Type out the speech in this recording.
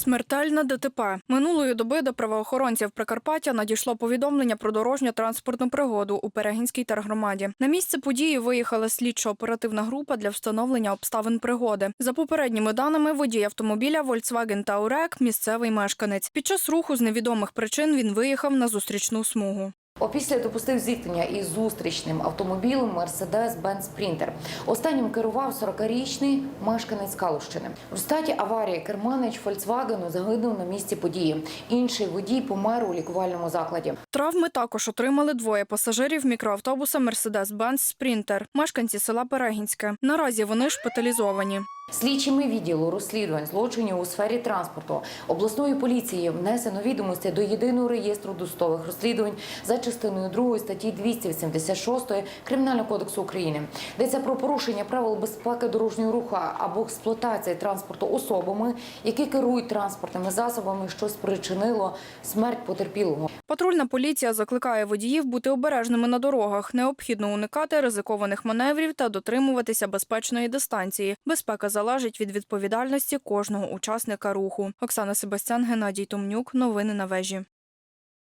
Смертельне ДТП. Минулої доби до правоохоронців Прикарпаття надійшло повідомлення про дорожньо-транспортну пригоду у Перегінській тергромаді. На місце події виїхала слідчо-оперативна група для встановлення обставин пригоди. За попередніми даними, водій автомобіля Volkswagen Touareg – місцевий мешканець. Під час руху з невідомих причин він виїхав на зустрічну смугу. Опісля допустив зіткнення із зустрічним автомобілем Mercedes-Benz Sprinter. Останнім керував 40-річний мешканець Калущини. В результаті аварії керманич Volkswagen загинув на місці події. Інший водій помер у лікувальному закладі. Травми також отримали двоє пасажирів мікроавтобуса Mercedes-Benz Sprinter, мешканці села Перегінське. Наразі вони шпиталізовані. Слідчими відділу розслідувань злочинів у сфері транспорту обласної поліції внесено відомості до єдиного реєстру досудових розслідувань за частиною 2 статті 286 Кримінального кодексу України. Йдеться про порушення правил безпеки дорожнього руху або експлуатації транспорту особами, які керують транспортними засобами, що спричинило смерть потерпілого. Патрульна поліція закликає водіїв бути обережними на дорогах. Необхідно уникати ризикованих маневрів та дотримуватися безпечної дистанції. Безпека залежить від відповідальності кожного учасника руху. Оксана Себастян, Геннадій Томнюк. Новини на вежі.